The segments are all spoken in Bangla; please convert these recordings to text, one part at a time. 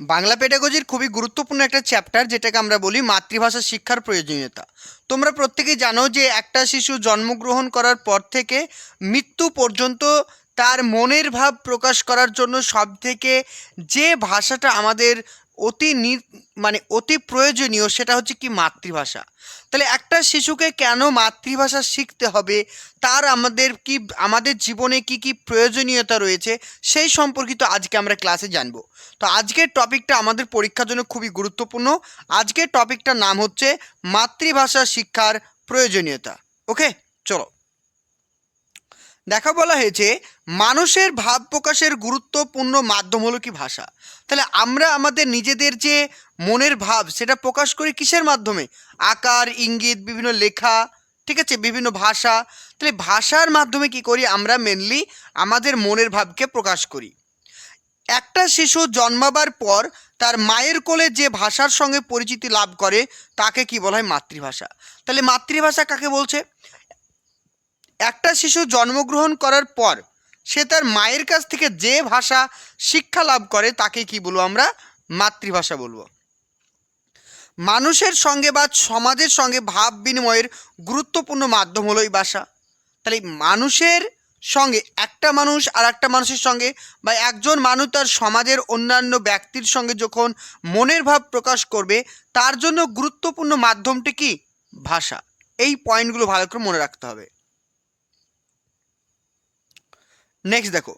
বাংলা পেডাগজির খুবই গুরুত্বপূর্ণ একটা চ্যাপ্টার যেটাকে আমরা বলি মাতৃভাষা শিক্ষার প্রয়োজনীয়তা। তোমরা প্রত্যেকেই জানো যে একটা শিশু জন্মগ্রহণ করার পর থেকে মৃত্যু পর্যন্ত তার মনের ভাব প্রকাশ করার জন্য সব থেকে যে ভাষাটা আমাদের অতি মানে অতি প্রয়োজনীয় সেটা হচ্ছে কি মাতৃভাষা। তাহলে একটা শিশুকে কেন মাতৃভাষা শিখতে হবে? তার আমাদের কি, আমাদের জীবনে কি কি প্রয়োজনীয়তা রয়েছে? সেই সম্পর্কিত আজকে আমরা ক্লাসে জানব। তো আজকের টপিকটা আমাদের পরীক্ষার জন্য খুবই গুরুত্বপূর্ণ। আজকের টপিকটার নাম হচ্ছে মাতৃভাষা শিক্ষার প্রয়োজনীয়তা। ওকে চলো। দেখা বলা হয়েছে, মানুষের ভাব প্রকাশের গুরুত্বপূর্ণ মাধ্যম হলো কি ভাষা। তাহলে আমরা আমাদের নিজেদের যে মনের ভাব, সেটা প্রকাশ করি কিসের মাধ্যমে? আকার, ইঙ্গিত, বিভিন্ন লেখা, ঠিক আছে? বিভিন্ন ভাষা। তাহলে ভাষার মাধ্যমে কি করি? আমরা মেনলি আমাদের মনের ভাবকে প্রকাশ করি। একটা শিশু জন্মাবার পর তার মায়ের কোলে যে ভাষার সঙ্গে পরিচিতি লাভ করে, তাকে কি বলা হয় মাতৃভাষা। তাহলে মাতৃভাষা কাকে বলছে? একটা শিশু জন্মগ্রহণ করার পর সে তার মায়ের কাছ থেকে যে ভাষা শিক্ষা লাভ করে তাকে কি বলব আমরা? মাতৃভাষা বলব। মানুষের সঙ্গে বা সমাজের সঙ্গে ভাব বিনিময়ের গুরুত্বপূর্ণ মাধ্যম হলো এই ভাষা। তাহলে মানুষের সঙ্গে, একটা মানুষ আর একটা মানুষের সঙ্গে বা একজন মানুষ তার সমাজের অন্যান্য ব্যক্তির সঙ্গে যখন মনের ভাব প্রকাশ করবে, তার জন্য গুরুত্বপূর্ণ মাধ্যমটি কি? ভাষা। এই পয়েন্টগুলো ভালো করে মনে রাখতে হবে। নেক্সট দেখো।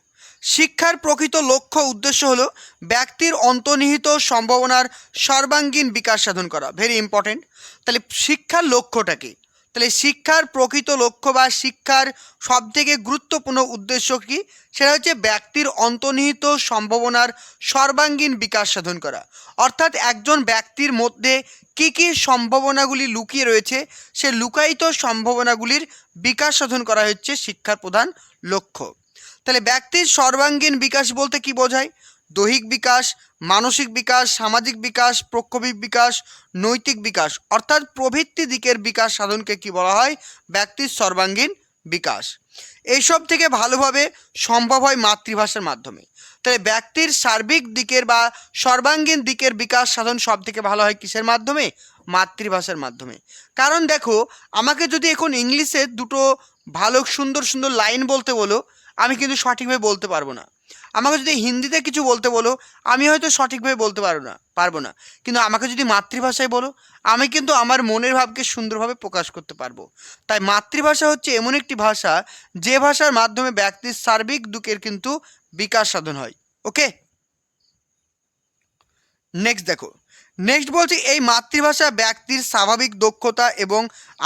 শিক্ষার প্রকৃত লক্ষ্য উদ্দেশ্য হলো ব্যক্তির অন্তর্নিহিত সম্ভাবনার সর্বাঙ্গীন বিকাশ সাধন করা। ভেরি ইম্পর্টেন্ট তাহলে শিক্ষার লক্ষ্যটা কি? তাহলে শিক্ষার প্রকৃত লক্ষ্য বা শিক্ষার সবথেকে গুরুত্বপূর্ণ উদ্দেশ্য কি? সেটা হচ্ছে ব্যক্তির অন্তর্নিহিত সম্ভাবনার সর্বাঙ্গীন বিকাশ সাধন করা। অর্থাৎ একজন ব্যক্তির মধ্যে কি কি সম্ভাবনাগুলি লুকিয়ে রয়েছে, সে লুকায়িত সম্ভাবনাগুলির বিকাশ সাধন করা হচ্ছে শিক্ষার প্রধান লক্ষ্য। তাহলে ব্যক্তির সর্বাঙ্গীন বিকাশ বলতে কি বোঝায়? দৈহিক বিকাশ, মানসিক বিকাশ, সামাজিক বিকাশ প্রক্ষোভিক বিকাশ, নৈতিক বিকাশ। অর্থাৎ প্রভৃতি দিকের বিকাশ সাধনকে কি বলা হয়? ব্যক্তির সর্বাঙ্গীন বিকাশ। এইসব থেকে ভালোভাবে সম্ভব হয় মাতৃভাষার মাধ্যমে। তাহলে ব্যক্তির সার্বিক দিকের বা সর্বাঙ্গীন দিকের বিকাশ সাধন সব থেকে ভালো হয় কিসের মাধ্যমে? মাতৃভাষার মাধ্যমে। কারণ দেখো, আমাকে যদি এখন ইংলিশে দুটো ভালো, সুন্দর সুন্দর লাইন বলতে বলো আমি কিন্তু সঠিকভাবে বলতে পারব না। আমাকে যদি হিন্দিতে কিছু বলতে বলো, আমি হয়তো সঠিকভাবে বলতে পারব না পারব না। কিন্তু আমাকে যদি মাতৃভাষায় বলো, আমি কিন্তু আমার মনের ভাবকে সুন্দরভাবে প্রকাশ করতে পারব। তাই মাতৃভাষা হচ্ছে এমন একটি ভাষা, যে ভাষার মাধ্যমে ব্যক্তির সার্বিক দুঃখের কিন্তু বিকাশ সাধন হয়। ওকে? নেক্সট দেখো। নেক্সট বলছি, এই মাতৃভাষা ব্যক্তির স্বাভাবিক দক্ষতা এবং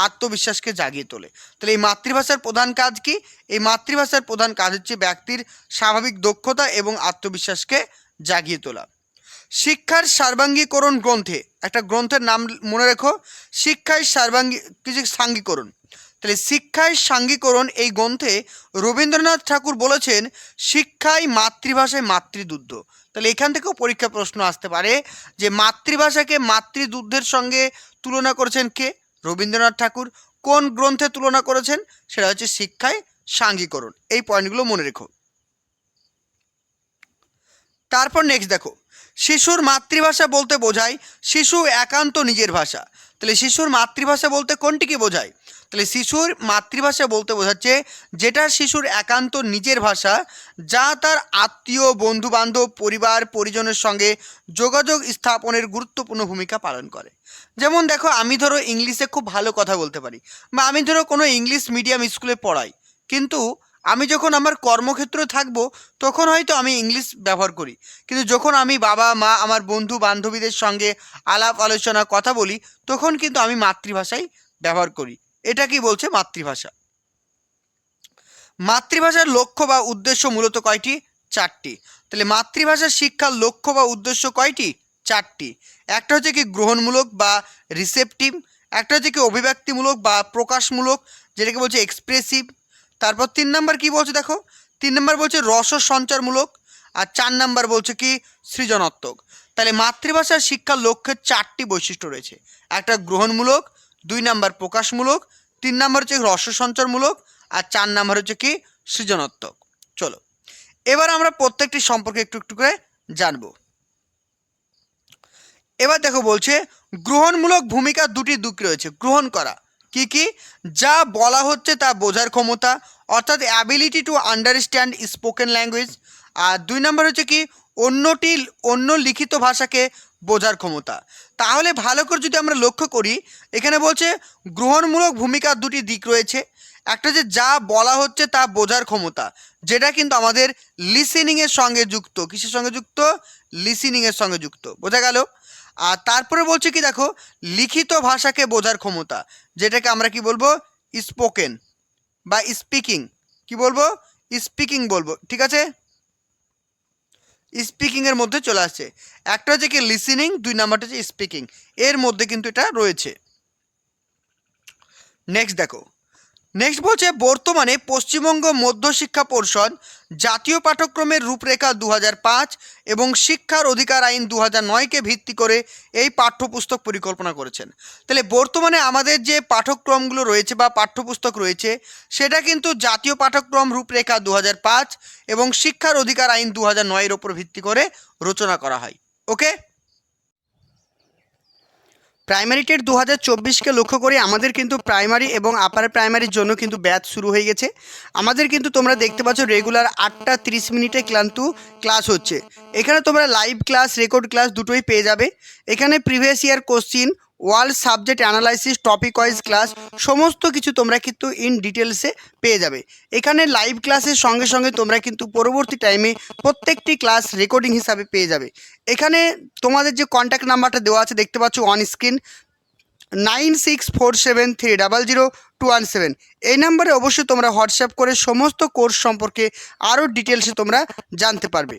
আত্মবিশ্বাসকে জাগিয়ে তোলে। তাহলে এই মাতৃভাষার প্রধান কাজ কি? এই মাতৃভাষার প্রধান কাজ হচ্ছে ব্যক্তির স্বাভাবিক দক্ষতা এবং আত্মবিশ্বাসকে জাগিয়ে তোলা। শিক্ষার সার্বাঙ্গীকরণ গ্রন্থে, একটা গ্রন্থের নাম মনে রেখো। শিক্ষায় সার্বাঙ্গী কিছু সাঙ্গীকরণ? তাহলে শিক্ষায় সাঙ্গীকরণ এই গ্রন্থে রবীন্দ্রনাথ ঠাকুর বলেছেন শিক্ষায় মাতৃভাষায় মাতৃদুদ্ধ। তাহলে এখান থেকেও পরীক্ষা প্রশ্ন আসতে পারে যে মাতৃভাষাকে মাতৃদুদ্ধের সঙ্গে তুলনা করেছেন কে? রবীন্দ্রনাথ ঠাকুর। কোন গ্রন্থে তুলনা করেছেন? সেটা হচ্ছে শিক্ষায় সাঙ্গীকরণ। এই পয়েন্টগুলো মনে রেখো। তারপর নেক্সট দেখো। শিশুর মাতৃভাষা বলতে বোঝায় শিশু একান্ত নিজের ভাষা। তাহলে শিশুর মাতৃভাষা বলতে কোনটিকে বোঝায়? তাহলে শিশুর মাতৃভাষা বলতে বোঝাচ্ছে যেটা শিশুর একান্ত নিজের ভাষা, যা তার আত্মীয় বন্ধু বান্ধব পরিবার, পরিজনের সঙ্গে যোগাযোগ স্থাপনের গুরুত্বপূর্ণ ভূমিকা পালন করে। যেমন দেখো, আমি ধরো ইংলিশে খুব ভালো কথা বলতে পারি বা আমি ধরো কোনো ইংলিশ মিডিয়াম স্কুলে পড়াই। কিন্তু আমি যখন আমার কর্মক্ষেত্রে থাকব, তখন হয়তো আমি ইংলিশ ব্যবহার করি। কিন্তু যখন আমি বাবা, মা, আমার বন্ধু বান্ধবীদের সঙ্গে আলাপ আলোচনা কথা বলি, তখন কিন্তু আমি মাতৃভাষাই ব্যবহার করি। এটা কি বলছে মাতৃভাষা? মাতৃভাষার লক্ষ্য বা উদ্দেশ্য মূলত কয়টি? চারটি। তাহলে মাতৃভাষার শিক্ষার লক্ষ্য বা উদ্দেশ্য কয়টি? চারটি। একটা হচ্ছে কি গ্রহণমূলক বা রিসেপটিভ একটা হচ্ছে কি অভিব্যক্তিমূলক বা প্রকাশমূলক, যেটাকে বলছে এক্সপ্রেসিভ তারপর তিন নাম্বার কি বলছে দেখো? তিন নাম্বার বলছে রস সঞ্চারমূলক, আর চার নাম্বার বলছে কি সৃজনাত্মক। তাহলে মাতৃভাষার শিক্ষার লক্ষ্যের চারটি বৈশিষ্ট্য রয়েছে। একটা গ্রহণমূলক দুই নাম্বার প্রকাশমূলক, তিন নাম্বার হচ্ছে রস সঞ্চারমূলক, আর চার নাম্বার হচ্ছে কি সৃজনাত্মক। চলো, এবার আমরা প্রত্যেকটি সম্পর্কে একটু একটু করে জানব। এবার দেখো বলছে, গ্রহণমূলক ভূমিকা দুটি দিক রয়েছে, গ্রহণ করা। কি কি? যা বলা হচ্ছে তা বোঝার ক্ষমতা, অর্থাৎ ability to understand spoken language আর দুই নম্বর হচ্ছে কি অন্যটি, অন্য লিখিত ভাষাকে বোঝার ক্ষমতা। তাহলে ভালো করে যদি আমরা লক্ষ্য করি, এখানে বলছে গ্রহণমূলক ভূমিকার দুটি দিক রয়েছে। একটা যে যা বলা হচ্ছে তা বোঝার ক্ষমতা, যেটা কিন্তু আমাদের লিসেনিংয়ের সঙ্গে যুক্ত। কিসের সঙ্গে যুক্ত? লিসেনিংয়ের সঙ্গে যুক্ত। বোঝা গেল? আর তারপরে বলছে কি দেখো, লিখিত ভাষাকে বোঝার ক্ষমতা, যেটাকে আমরা কি বলব? স্পোকেন বা স্পিকিং কি বলব? স্পিকিং বলব। ঠিক আছে? স্পিকিংয়ের মধ্যে চলে আসছে। একটা হচ্ছে কি লিসেনিং দুই নাম্বারটা হচ্ছে স্পিকিং এর মধ্যে কিন্তু এটা রয়েছে। নেক্সট দেখো। নেক্সট বলছে, বর্তমানে পশ্চিমবঙ্গ মধ্যশিক্ষা পর্ষদ জাতীয় পাঠ্যক্রমের রূপরেখা দু এবং শিক্ষার অধিকার আইন দু হাজার নয়কে ভিত্তি করে এই পাঠ্যপুস্তক পরিকল্পনা করেছেন। তাহলে বর্তমানে আমাদের যে পাঠ্যক্রমগুলো রয়েছে বা পাঠ্যপুস্তক রয়েছে, সেটা কিন্তু জাতীয় পাঠ্যক্রম রূপরেখা দু এবং শিক্ষার অধিকার আইন দু হাজার নয়ের ওপর ভিত্তি করে রচনা করা হয়। ওকে প্রাইমারি টেট দু হাজার চব্বিশকে লক্ষ্য করে আমাদের কিন্তু প্রাইমারি এবং আপার প্রাইমারির জন্য কিন্তু ব্যাচ শুরু হয়ে গেছে। আমাদের কিন্তু তোমরা দেখতে পাচ্ছ রেগুলার আটটা তিরিশ মিনিটে ক্লান্তু ক্লাস হচ্ছে। এখানে তোমরা লাইভ ক্লাস রেকর্ড ক্লাস দুটোই পেয়ে যাবে। এখানে previous year question world subject analysis, topic wise class, সমস্ত কিছু তোমরা কিন্তু ইন ডিটেলসে পেয়ে যাবে। এখানে লাইভ ক্লাসের সঙ্গে সঙ্গে তোমরা কিন্তু পরবর্তী টাইমে প্রত্যেকটি ক্লাস রেকর্ডিং হিসাবে পেয়ে যাবে। এখানে তোমাদের যে কন্ট্যাক্ট নাম্বারটা দেওয়া আছে, দেখতে পাচ্ছ on screen nine six four seven three double zero two one seven এই নাম্বারে অবশ্যই তোমরা হোয়াটসঅ্যাপ করে সমস্ত কোর্স সম্পর্কে আরও ডিটেলসে তোমরা জানতে পারবে।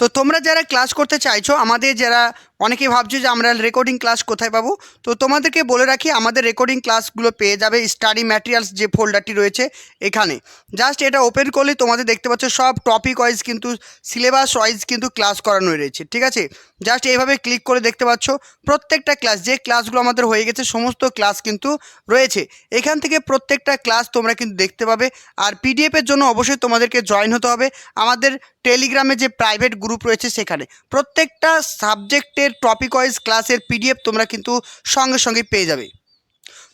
তো তোমরা যারা ক্লাস করতে চাইছো, আমাদের যারা অনেকেই ভাবছ যে আমরা রেকর্ডিং ক্লাস কোথায় পাবো, তো তোমাদেরকে বলে রাখি, আমাদের রেকর্ডিং ক্লাসগুলো পেয়ে যাবে স্টাডি ম্যাটেরিয়ালস যে ফোল্ডারটি রয়েছে এখানে। জাস্ট এটা ওপেন করলে তোমাদের দেখতে পাচ্ছ সব টপিক ওয়াইজ কিন্তু সিলেবাস ওয়াইজ কিন্তু ক্লাস করানো রয়েছে, ঠিক আছে? জাস্ট এইভাবে ক্লিক করে দেখতে পাচ্ছ, প্রত্যেকটা ক্লাস যে ক্লাসগুলো আমাদের হয়ে গেছে, সমস্ত ক্লাস কিন্তু রয়েছে। এখান থেকে প্রত্যেকটা ক্লাস তোমরা কিন্তু দেখতে পাবে, আর পিডিএফের জন্য অবশ্যই তোমাদেরকে জয়েন হতে হবে। আমাদের টেলিগ্রামে যে প্রাইভেট গ্রুপ রয়েছে সেখানে। প্রত্যেকটা সাবজেক্টের টপিক ওয়াইজ ক্লাসের পিডিএফ তোমরা কিন্তু সঙ্গে সঙ্গে পেয়ে যাবে।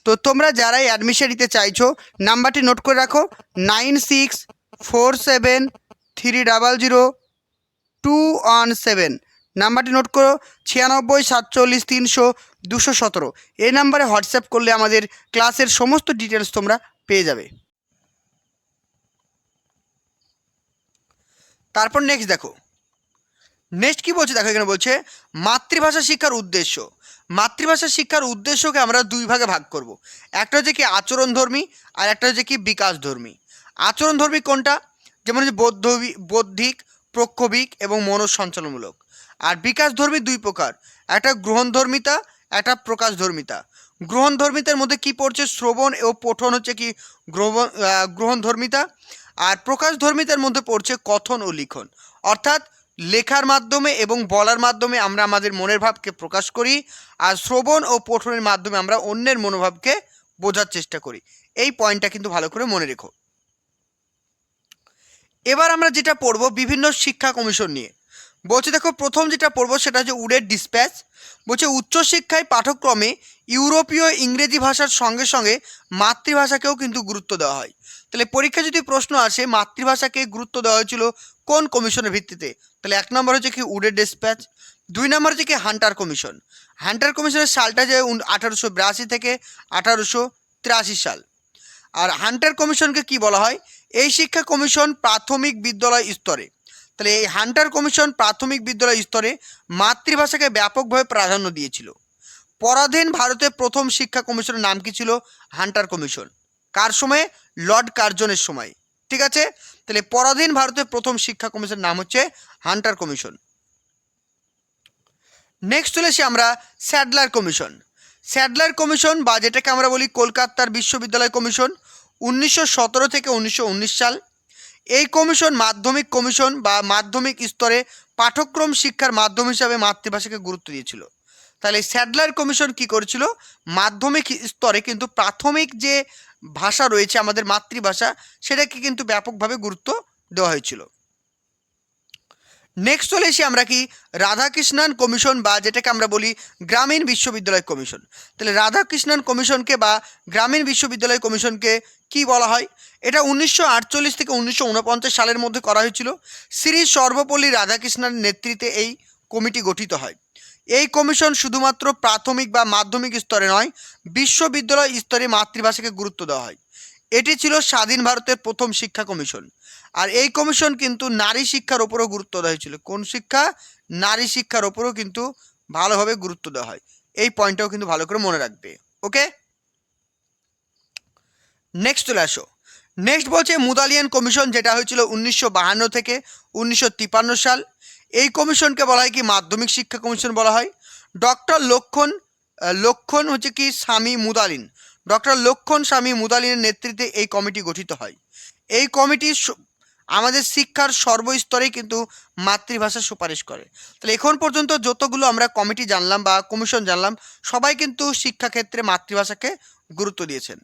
তো তোমরা যারাই অ্যাডমিশন নিতে চাইছো, নাম্বারটি নোট করে রাখো nine six four seven three double zero two one seven নাম্বারটি নোট করো, ছিয়ানব্বই সাতচল্লিশ তিনশো দুশো সতেরো। এই নাম্বারে হোয়াটসঅ্যাপ করলে আমাদের ক্লাসের সমস্ত ডিটেলস তোমরা পেয়ে যাবে। তারপর নেক্সট দেখো। নেক্সট কি বলছে? দেখো এখানে বলছে, মাতৃভাষা শিক্ষার উদ্দেশ্য। মাতৃভাষা শিক্ষার উদ্দেশ্যকে আমরা দুই ভাগে ভাগ করব। একটা হচ্ছে কি আচরণধর্মী, আর একটা হচ্ছে কি বিকাশধর্মী। আচরণধর্মী কোনটা? যেমন হচ্ছে বৌদ্ধ বৌদ্ধিক, প্রক্ষোভিক এবং মনঃসঞ্চালনমূলক। আর বিকাশধর্মী দুই প্রকার। একটা গ্রহণধর্মিতা, একটা প্রকাশধর্মিতা। গ্রহণধর্মিতার মধ্যে কি পড়ছে? শ্রবণ ও পঠন হচ্ছে কি গ্রহণ গ্রহণধর্মিতা। আর প্রকাশধর্মিতার মধ্যে পড়ছে কথন ও লিখন। অর্থাৎ লেখার মাধ্যমে এবং বলার মাধ্যমে আমরা আমাদের মনের ভাবকে প্রকাশ করি, আর শ্রবণ ও পঠনের মাধ্যমে আমরা অন্যের মনোভাবকে বোঝার চেষ্টা করি। এই পয়েন্টটা কিন্তু ভালো করে মনে রেখো। এবার আমরা যেটা পড়ব বিভিন্ন শিক্ষা কমিশন নিয়ে। বলছে দেখো, প্রথম যেটা পড়ব সেটা হচ্ছে উডের ডিসপ্যাচ। বলছে উচ্চশিক্ষায় পাঠ্যক্রমে ইউরোপীয় ইংরেজি ভাষার সঙ্গে সঙ্গে মাতৃভাষাকেও কিন্তু গুরুত্ব দেওয়া হয়। তাহলে পরীক্ষা যদি প্রশ্ন আসে, মাতৃভাষাকে গুরুত্ব দেওয়া হয়েছিল কোন কমিশনের ভিত্তিতে? তাহলে এক নম্বর হচ্ছে কি উডের ডিসপ্যাচ দুই নম্বর হচ্ছে কি হান্টার কমিশন। হান্টার কমিশনের সালটা যে আঠারোশো বিরাশি থেকে আঠারোশো তিরাশি সাল। আর হান্টার কমিশনকে কি বলা হয়? এই শিক্ষা কমিশন প্রাথমিক বিদ্যালয় স্তরে। তাহলে এই হান্টার কমিশন প্রাথমিক বিদ্যালয় স্তরে মাতৃভাষাকে ব্যাপকভাবে প্রাধান্য দিয়েছিল। পরাধীন ভারতের প্রথম শিক্ষা কমিশনের নাম কি ছিল? Hunter commission. কার সময়ে? লর্ড কার্জনের সময়। ঠিক আছে? তাহলে পরাধীন ভারতের প্রথম শিক্ষা কমিশনের নাম হচ্ছে হান্টার কমিশন। নেক্সট চলে আমরা স্যাডলার কমিশন। স্যাডলার কমিশন বা যেটাকে আমরা বলি কলকাতার বিশ্ববিদ্যালয় কমিশন উনিশশো সতেরো থেকে উনিশশো উনিশ সাল। এই কমিশন মাধ্যমিক কমিশন বা মাধ্যমিক স্তরে পাঠ্যক্রম শিক্ষার মাধ্যম হিসাবে মাতৃভাষাকে গুরুত্ব দিয়েছিল। তাহলে স্যাডলার কমিশন কি করেছিল? মাধ্যমিক স্তরে কিন্তু প্রাথমিক যে ভাষা রয়েছে আমাদের মাতৃভাষা, সেটাকে কিন্তু ব্যাপকভাবে গুরুত্ব দেওয়া হয়েছিল। নেক্সট চলে এসে আমরা কি রাধাকৃষ্ণন কমিশন বা যেটাকে আমরা বলি গ্রামীণ বিশ্ববিদ্যালয় কমিশন। তাহলে রাধাকৃষ্ণন কমিশনকে বা গ্রামীণ বিশ্ববিদ্যালয় কমিশনকে কি বলা হয়? এটা উনিশশো আটচল্লিশ থেকে উনিশশো উনপঞ্চাশ সালের মধ্যে করা হয়েছিল। শ্রী সর্বপল্লী রাধাকৃষ্ণনের নেতৃত্বে এই কমিটি গঠিত হয়। এই কমিশন শুধুমাত্র প্রাথমিক বা মাধ্যমিক স্তরে নয়, বিশ্ববিদ্যালয় স্তরে মাতৃভাষাকে গুরুত্ব দেওয়া হয়। এটি ছিল স্বাধীন ভারতের প্রথম শিক্ষা কমিশন। আর এই কমিশন কিন্তু নারী শিক্ষার ওপরও গুরুত্ব দেওয়া হয়েছিল। কোন শিক্ষা? নারী শিক্ষার ওপরও কিন্তু ভালোভাবে গুরুত্ব দেওয়া হয়। এই পয়েন্টটাও কিন্তু ভালো করে মনে রাখবে। ওকে? নেক্সট চলে আসো। নেক্সট বলছে মুদালিয়ান কমিশন, যেটা হয়েছিল উনিশশো থেকে উনিশশো সাল। এই কমিশনকে বলা হয় কি, মাধ্যমিক শিক্ষা কমিশন বলা হয়। ডক্টর লক্ষণ লক্ষণ হচ্ছে কি, স্বামী মুদালিন। ডক্টর লক্ষণ, স্বামী মুদালিনের নেতৃত্বে এই কমিটি গঠিত হয়। এই কমিটি আমাদের শিক্ষার সর্বস্তরেই কিন্তু মাতৃভাষার সুপারিশ করে। তাহলে এখন পর্যন্ত যতগুলো আমরা কমিটি জানলাম বা কমিশন জানলাম, সবাই কিন্তু শিক্ষাক্ষেত্রে মাতৃভাষাকে গুরুত্ব দিয়েছেন।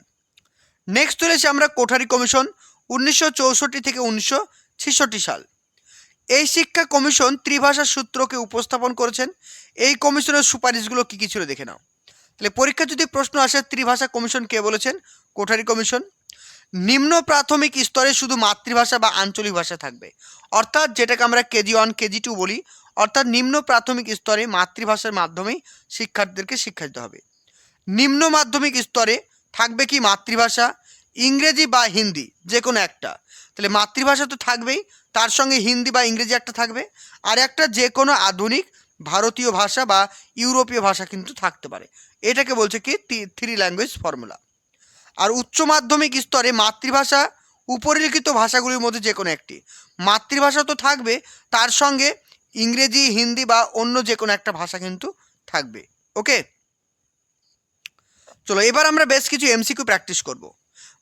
নেক্সট চলেছে আমরা কোঠারি কমিশন, উনিশশো চৌষট্টি থেকে উনিশশো ছেষট্টি সাল। এই শিক্ষা কমিশন ত্রিভাষা সূত্রকে উপস্থাপন করেছেন। এই কমিশনের সুপারিশগুলো কী কী ছিল দেখে নাও। তাহলে পরীক্ষা যদি প্রশ্ন আসে, ত্রিভাষা কমিশন কে বলেছেন? কোঠারি কমিশন। নিম্ন প্রাথমিক স্তরে শুধু মাতৃভাষা বা আঞ্চলিক ভাষা থাকবে। অর্থাৎ যেটাকে আমরা কেজি ওয়ান, কেজি টু বলি, অর্থাৎ নিম্ন প্রাথমিক স্তরে মাতৃভাষার মাধ্যমেই শিক্ষার্থীদেরকে শিক্ষা দিতে হবে। নিম্ন মাধ্যমিক স্তরে থাকবে কি মাতৃভাষা? ইংরেজি বা হিন্দি যে কোনো একটা। তাহলে মাতৃভাষা তো থাকবেই, তার সঙ্গে হিন্দি বা ইংরেজি একটা থাকবে, আর একটা যে কোনো আধুনিক ভারতীয় ভাষা বা ইউরোপীয় ভাষা কিন্তু থাকতে পারে। এটাকে বলছে কি? থ্রি ল্যাঙ্গুয়েজ ফর্মুলা আর উচ্চ মাধ্যমিক স্তরে মাতৃভাষা, উপরিলিখিত ভাষাগুলির মধ্যে যে কোনো একটি। মাতৃভাষা তো থাকবে, তার সঙ্গে ইংরেজি, হিন্দি বা অন্য যে কোনো একটা ভাষা কিন্তু থাকবে। ওকে? চলো, এবার আমরা বেশ কিছু এমসিকিউ প্র্যাকটিস করব।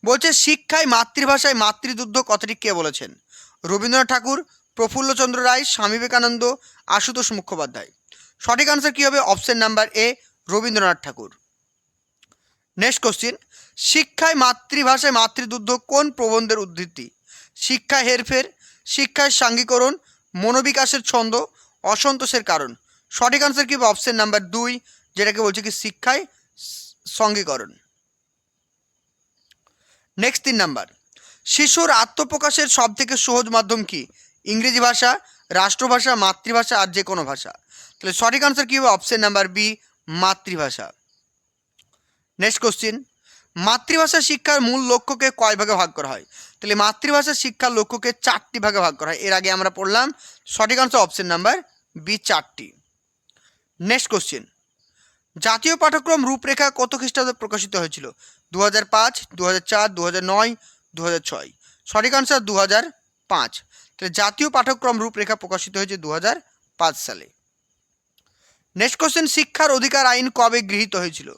বলছে, শিক্ষায় মাতৃভাষায় মাতৃদুগ্ধ কথাটি কে বলেছেন? রবীন্দ্রনাথ ঠাকুর, প্রফুল্লচন্দ্র রায়, স্বামী বিবেকানন্দ, আশুতোষ মুখোপাধ্যায়। সঠিক আনসার কী হবে? Option number A Rabindranath Thakur. Next question শিক্ষায় মাতৃভাষায় মাতৃদুগ্ধ কোন প্রবন্ধের উদ্ধৃতি? শিক্ষায় হেরফের, শিক্ষায় সাঙ্গীকরণ, মনোবিকাশের ছন্দ, অসন্তোষের কারণ। সঠিক আনসার কি হবে? অপশন নাম্বার দুই, যেটাকে বলছে কি, শিক্ষায় সঙ্গীকরণ। নেক্সট তিন নাম্বার। শিশুর আত্মপ্রকাশের সব থেকে সহজ মাধ্যম কি? ইংরেজি ভাষা, রাষ্ট্রভাষা, মাতৃভাষা আর যে কোনো ভাষা। তাহলে সঠিক আনসার কী হবে? অপশন নাম্বার বি মাতৃভাষা। নেক্সট কোশ্চিন মাতৃভাষা শিক্ষার মূল লক্ষ্যকে কয় ভাগে ভাগ করা হয়? তাহলে মাতৃভাষা শিক্ষার লক্ষ্যকে চারটি ভাগে ভাগ করা হয়। এর আগে আমরা পড়লাম, সঠিক আনসার অপশন নাম্বার বি চারটি। নেক্সট কোশ্চিন জাতীয় পাঠ্যক্রম রূপরেখা কত খ্রিস্টাব্দে প্রকাশিত হয়েছিল? দু হাজার পাঁচ দু হাজার চার দু হাজার নয় দু হাজার ছয়। সঠিক আনসার দু হাজার পাঁচ। তাহলে জাতীয় পাঠ্যক্রম রূপরেখা প্রকাশিত হয়েছে দু হাজার পাঁচ সালে। নেক্সট কোশ্চেন শিক্ষার অধিকার আইন কবে গৃহীত হয়েছিল?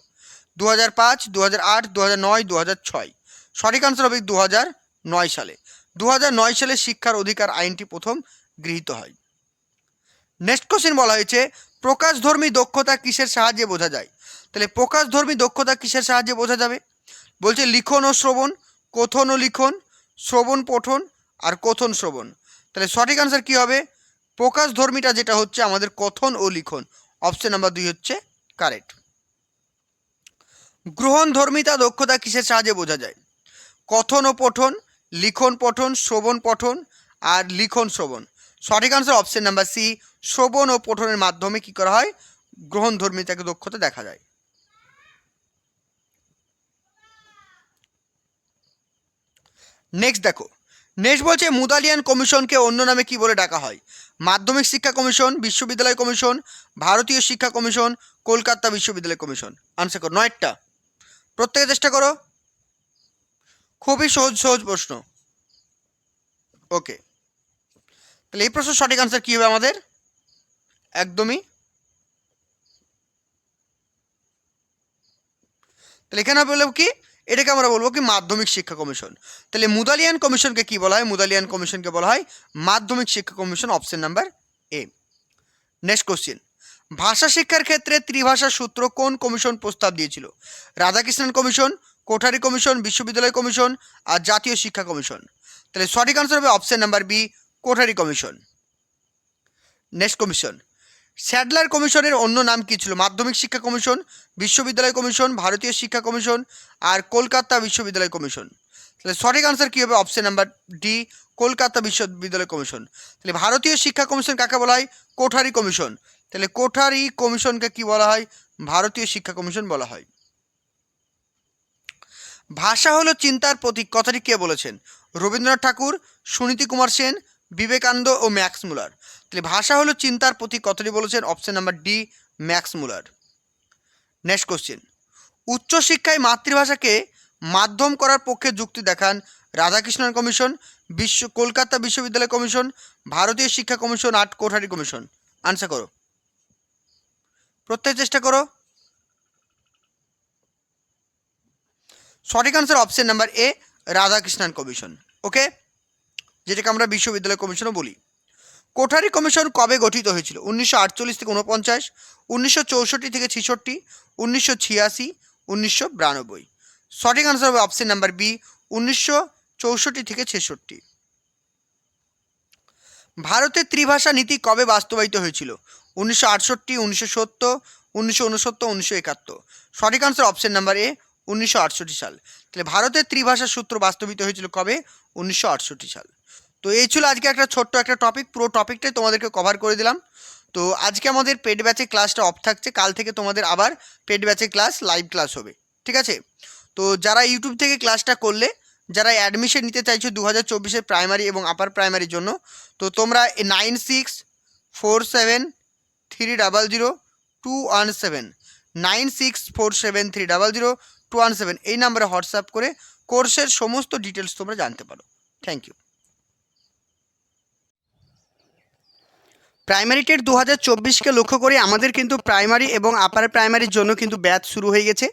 দু হাজার পাঁচ দু হাজার আট দু হাজার নয় দু হাজার ছয়। সঠিক আনসার হবে দু হাজার নয় সালে। দু হাজার নয় সালে শিক্ষার অধিকার আইনটি প্রথম গৃহীত হয়। নেক্সট কোশ্চেন বলা হয়েছে, প্রকাশধর্মী দক্ষতা কিসের সাহায্যে বোঝা যায়? তাহলে প্রকাশধর্মী দক্ষতা কিসের সাহায্যে বোঝা যাবে? বলছে লিখন ও শ্রবণ, কথন ও লিখন, শ্রবণ পঠন আর কথন শ্রবণ। তাহলে সঠিক আনসার কী হবে? প্রকাশধর্মীটা যেটা হচ্ছে আমাদের কথন ও লিখন। অপশন নাম্বার দুই হচ্ছে কারেক্ট গ্রহণধর্মিতা দক্ষতা কিসের সাহায্যে বোঝা যায়? কথন ও পঠন, লিখন পঠন, শ্রবণ পঠন আর লিখন শ্রবণ। সঠিক আনসার অপশন নাম্বার সি শ্রবণ ও পঠনের মাধ্যমে কি করা হয়? গ্রহণধর্মিতাকে দক্ষতা দেখা যায়। নেক্সট দেখো। নেক্সট বলছে মুদালিয়ান কমিশনকে অন্য নামে কি বলে ডাকা হয়? মাধ্যমিক শিক্ষা কমিশন, বিশ্ববিদ্যালয় কমিশন, ভারতীয় শিক্ষা কমিশন, কলকাতা বিশ্ববিদ্যালয় কমিশন। আনসার করো, নয়টা। প্রত্যেকে চেষ্টা করো। খুবই সহজ সহজ প্রশ্ন। ওকে তাহলে এই প্রশ্নের সঠিক আনসার কী হবে আমাদের? একদমই। তাহলে এখানে বলব কি? এটাকে আমরা বলব কি মাধ্যমিক শিক্ষা কমিশন। তাহলে মুদালিয়ান কমিশনকে কি বলা হয়? মুদালিয়ান কমিশনকে বলা হয় মাধ্যমিক শিক্ষা commission option number A. Next question. ভাষা শিক্ষার ক্ষেত্রে ত্রিভাষা সূত্র কোন কমিশন প্রস্তাব দিয়েছিল? রাধাকৃষ্ণন কমিশন, কোঠারি কমিশন, বিশ্ববিদ্যালয় কমিশন আর জাতীয় শিক্ষা কমিশন। তাহলে সঠিক আনসার হবে option number B, Kothari commission. Next commission. Sadler কমিশনের অন্য নাম কী ছিল? মাধ্যমিক শিক্ষা কমিশন, বিশ্ববিদ্যালয় কমিশন, ভারতীয় শিক্ষা কমিশন আর কলকাতা বিশ্ববিদ্যালয় কমিশন। তাহলে সঠিক আনসার কী হবে? অপশন নাম্বার ডি কলকাতা বিশ্ববিদ্যালয় কমিশন। তাহলে ভারতীয় শিক্ষা কমিশন কাকে বলা হয়? কোঠারি কমিশন। তাহলে কোঠারি কমিশনকে কি বলা হয়? ভারতীয় শিক্ষা কমিশন বলা হয়। ভাষা হলো চিন্তার প্রতীক। কথাটি কে বলেছেন? রবীন্দ্রনাথ ঠাকুর, সুনীতি কুমার সেন বিবেকানন্দ ও ম্যাক্স মুলার। তাহলে ভাষা হলো চিন্তার প্রতীক, কথাটি বলেছেন option number D Max Muller. Next question উচ্চশিক্ষায় মাতৃভাষাকে মাধ্যম করার পক্ষে যুক্তি দেখান রাধাকৃষ্ণন কমিশন, বিশ্ব, কলকাতা বিশ্ববিদ্যালয় কমিশন, ভারতীয় শিক্ষা কমিশন আট কোঠারি কমিশন। আনসার করো। প্রত্যেক চেষ্টা করো। সঠিক answer option number A Radhakrishnan commission. Okay যেটাকে আমরা বিশ্ববিদ্যালয় কমিশনও বলি। কোঠারি কমিশন কবে গঠিত হয়েছিল? উনিশশো আটচল্লিশ থেকে উনপঞ্চাশ উনিশশো চৌষট্টি থেকে ছেষট্টি, উনিশশো ছিয়াশি, উনিশশো বিরানব্বই। সঠিক আনসার হবে অপশন নাম্বার বি উনিশশো চৌষট্টি থেকে ছেষট্টি। ভারতের ত্রিভাষা নীতি কবে বাস্তবায়িত হয়েছিল? উনিশশো আটষট্টি, উনিশশো সত্তর, উনিশশো উনসত্তর উনিশশো একাত্তর। সঠিক আনসার অপশন নাম্বার এ উনিশশো আটষট্টি সাল। তাহলে ভারতের ত্রিভাষা সূত্র বাস্তবিত হয়েছিল কবে? উনিশশো আটষট্টি সাল। তো এই ছিল আজকে একটা ছোট্ট একটা টপিক পুরো টপিকটাই তোমাদেরকে কভার করে দিলাম। তো আজকে আমাদের পেড ব্যাচে ক্লাসটা অফ থাকছে, কাল থেকে তোমাদের আবার পেড ব্যাচে ক্লাস লাইভ ক্লাস হবে। ঠিক আছে? তো যারা ইউটিউব থেকে ক্লাসটা করলে, যারা অ্যাডমিশন নিতে চাইছো দু হাজার চব্বিশের প্রাইমারি এবং আপার প্রাইমারির জন্য, তো তোমরা nine six four seven three double zero two one seven nine six four seven three double zero two one seven এই নাম্বারে হোয়াটসঅ্যাপ করে কোর্সের সমস্ত ডিটেলস তোমরা জানতে পারো। থ্যাংক ইউ প্রাইমারি টেট দু হাজার চব্বিশকে লক্ষ্য করে আমাদের কিন্তু প্রাইমারি এবং আপার প্রাইমারির জন্য কিন্তু ব্যাচ শুরু হয়ে গেছে।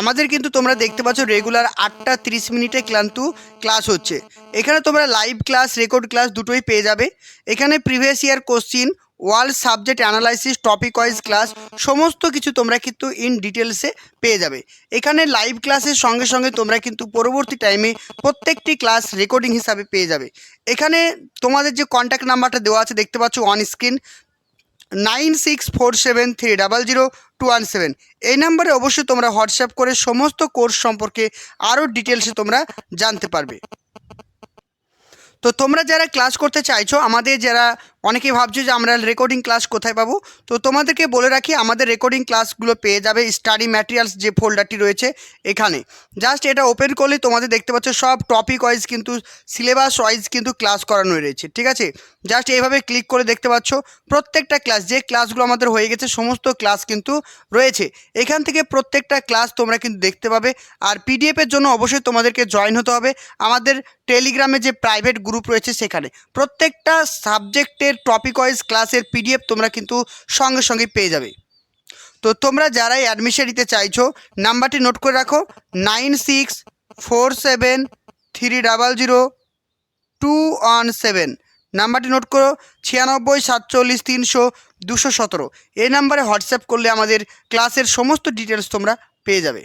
আমাদের কিন্তু তোমরা দেখতে পাচ্ছ রেগুলার আটটা তিরিশ মিনিটে ক্লান্তু ক্লাস হচ্ছে। এখানে তোমরা লাইভ ক্লাস রেকর্ড ক্লাস দুটোই পেয়ে যাবে। এখানে previous year question world subject analysis, topic wise class, সমস্ত কিছু তোমরা কিন্তু ইন ডিটেলসে পেয়ে যাবে। এখানে লাইভ ক্লাসের সঙ্গে সঙ্গে তোমরা কিন্তু পরবর্তী টাইমে প্রত্যেকটি ক্লাস রেকর্ডিং হিসাবে পেয়ে যাবে। এখানে তোমাদের যে কন্ট্যাক্ট নাম্বারটা দেওয়া আছে, দেখতে পাচ্ছ on screen nine six four seven three double zero two one seven এই নাম্বারে অবশ্যই তোমরা হোয়াটসঅ্যাপ করে সমস্ত কোর্স সম্পর্কে আরও ডিটেলসে তোমরা জানতে পারবে। তো তোমরা যারা ক্লাস করতে চাইছো, আমাদের যারা অনেকেই ভাবছ যে আমরা রেকর্ডিং ক্লাস কোথায় পাবো? তো তোমাদেরকে বলে রাখি, আমাদের রেকর্ডিং ক্লাসগুলো পেয়ে যাবে স্টাডি ম্যাটেরিয়ালস যে ফোল্ডারটি রয়েছে এখানে। জাস্ট এটা ওপেন করলে তোমাদের দেখতে পাচ্ছ সব টপিক ওয়াইজ কিন্তু সিলেবাস ওয়াইজ কিন্তু ক্লাস করানো রয়েছে, ঠিক আছে? জাস্ট এইভাবে ক্লিক করে দেখতে পাচ্ছ, প্রত্যেকটা ক্লাস যে ক্লাসগুলো আমাদের হয়ে গেছে সমস্ত ক্লাস কিন্তু রয়েছে। এখান থেকে প্রত্যেকটা ক্লাস তোমরা কিন্তু দেখতে পাবে, আর পিডিএফের জন্য অবশ্যই তোমাদেরকে জয়েন হতে হবে। আমাদের টেলিগ্রামে যে প্রাইভেট গ্রুপ রয়েছে সেখানে। প্রত্যেকটা সাবজেক্টের টপিক ওয়াইজ ক্লাসের পিডিএফ তোমরা কিন্তু সঙ্গে সঙ্গে পেয়ে যাবে। তো তোমরা যারাই অ্যাডমিশন নিতে চাইছো, নাম্বারটি নোট করে রাখো nine six four seven three double zero two one seven নাম্বারটি নোট করো, ছিয়ানব্বই সাতচল্লিশ তিনশো দুশো সতেরো। এই নাম্বারে হোয়াটসঅ্যাপ করলে আমাদের ক্লাসের সমস্ত ডিটেলস তোমরা পেয়ে যাবে।